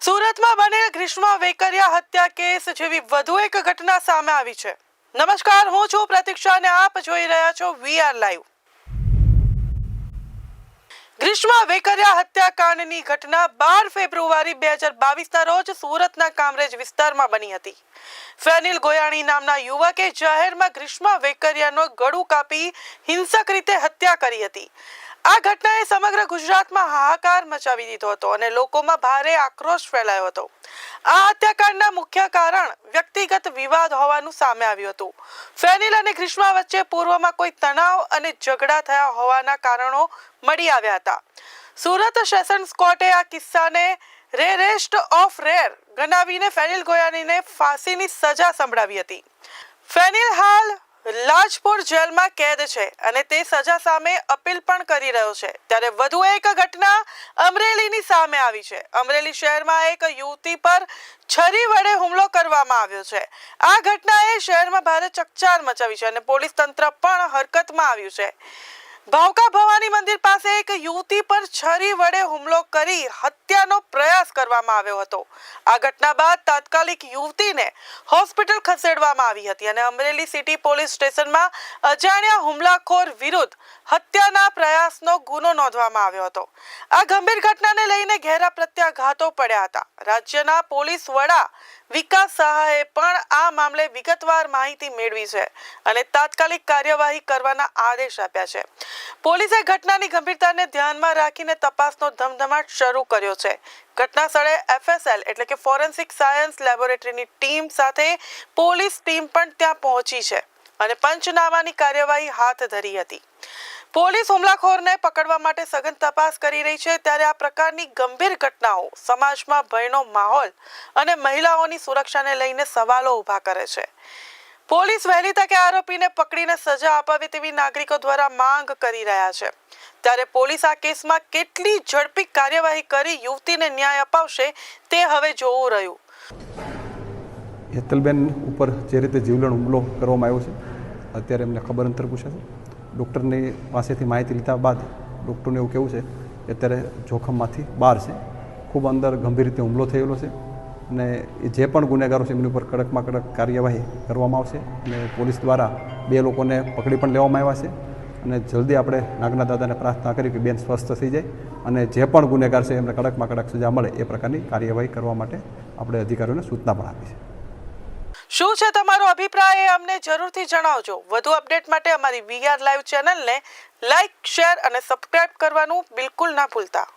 સુરતમાં બનેલ ગ્રીષ્મ વેકરિયા હત્યા કેસ જેવી વધુ એક ઘટના સામે આવી છે. નમસ્કાર, હું છું પ્રતીક્ષા અને આપ જોઈ રહ્યા છો વીઆર લાઈવ. ગ્રીષ્મ વેકરિયા હત્યાકાંડની ઘટના બાર ફેબ્રુઆરી બે હજાર બાવીસના રોજ સુરતના કામરેજ વિસ્તારમાં બની હતી. ફેનિલ ગોયાણી નામના યુવકે જાહેરમાં ગ્રીષ્મ વેકરિયાનો ગળું કાપી હિંસક રીતે હત્યા કરી હતી. આ ઘટનાએ સમગ્ર ગુજરાતમાં હાહાકાર મચાવી દીધો હતો અને લોકોમાં ભારે આક્રોશ ફેલાયો હતો. આ હત્યાકાંડના મુખ્ય કારણ વ્યક્તિગત વિવાદ હોવાનું સામે આવ્યું હતું. ફેનિલ અને ગ્રીષ્મા વચ્ચે પૂર્વમાં કોઈ તણાવ અને ઝઘડા થયા હોવાના કારણો મળી આવ્યા હતા. સુરત સેશન્સ કોર્ટે આ કિસ્સાને રેરેસ્ટ ઓફ રેર ગણાવીને ફેનિલ ગોયાનીને ફાંસીની સજા સંભળાવી હતી. ફેનિલ લાજપુર જેલમાં કેદ છે અને તે સજા સામે અપીલ પણ કરી રહ્યો છે. ત્યારે વધુ એક ઘટના અમરેલીની સામે આવી છે. અમરેલી શહેરમાં એક યુવતી પર છરી વડે હુમલો કરવામાં આવ્યો છે. આ ઘટનાએ શહેરમાં ભારે ચકચાર મચાવી છે અને પોલીસ તંત્ર પણ હરકતમાં આવ્યું છે. ભાવકા ભવાની મંદિર પાસે એક યુવતી પર છરી વડે હુમલો કરી હત્યાનો પ્રયાસ કરવામાં આવ્યો હતો. આ ઘટના બાદ તાત્કાલિક યુવતીને હોસ્પિટલ ખસેડવામાં આવી હતી અને અમરેલી સિટી પોલીસ સ્ટેશનમાં અજાણ્યા હુમલાખોર વિરુદ્ધ હત્યાના પ્રયાસનો ગુનો નોંધવામાં આવ્યો હતો. આ ગંભીર ઘટનાને લઈને ઘેરા પ્રત્યાઘાતો પડ્યા હતા. રાજ્યના પોલીસ વડા વિકાસ સહાયે પણ આ મામલે વિગતવાર માહિતી મેળવી છે અને તાત્કાલિક કાર્યવાહી કરવાના આદેશ આપ્યા છે. પોલીસે ઘટનાની ગંભીરતાને ધ્યાનમાં રાખીને તપાસનો ધમધમાટ શરૂ કર્યો છે. ઘટના સ્થળે એફએસએલ એટલે કે ફોરેન્સિક સાયન્સ લેબોરેટરીની ટીમ સાથે પોલીસ ટીમ પણ ત્યાં પહોંચી છે અને પંચનામાની કાર્યવાહી હાથ ધરી હતી. પોલીસ હુમલાખોરને પકડવા માટે સઘન તપાસ કરી રહી છે ત્યારે આ પ્રકારની ગંભીર ઘટનાઓ સમાજમાં ભયનો માહોલ અને મહિલાઓની સુરક્ષાને લઈને સવાલો ઊભા કરે છે. પોલીસ વહેલી તકે આરોપીને પકડીને સજા અપાવે તેવી નાગરિકો દ્વારા માંગ કરી રહ્યા છે. ત્યારે પોલીસ આ કેસમાં કેટલી ઝડપી કાર્યવાહી કરી યુવતીને ન્યાય અપાવશે તે હવે જોવું રહ્યું. હેતલબેન ઉપર જે રીતે જીવલેણ હુમલો કરવામાં આવ્યો છે, અત્યારે એમને ખબર અંતર પૂછે છે. ડૉક્ટરની પાસેથી માહિતી લીધા બાદ ડૉક્ટરને એવું કહેવું છે અત્યારે જોખમમાંથી બહાર છે. ખૂબ અંદર ગંભીર રીતે હુમલો થયેલો છે. અને જે પણ ગુનેગારો છે, એમની ઉપર કડકમાં કડક કાર્યવાહી કરવામાં આવશે અને પોલીસ દ્વારા બે લોકોને પકડી પણ લેવામાં આવ્યા છે. અને જલ્દી આપણે નાગના દાદાને પ્રાર્થના કરી કે બેન સ્વસ્થ થઈ જાય અને જે પણ ગુનેગાર છે, એમને કડકમાં કડક સજા મળે એ પ્રકારની કાર્યવાહી કરવા માટે આપણે અધિકારીઓને સૂચના પણ આપી છે. શું છે તમારો અભિપ્રાય અમને જરૂરથી જણાવજો. વધુ અપડેટ માટે અમારી વીઆર લાઈવ ચેનલને લાઈક, શેર અને સબસ્ક્રાઇબ કરવાનું બિલકુલ ના ભૂલતા.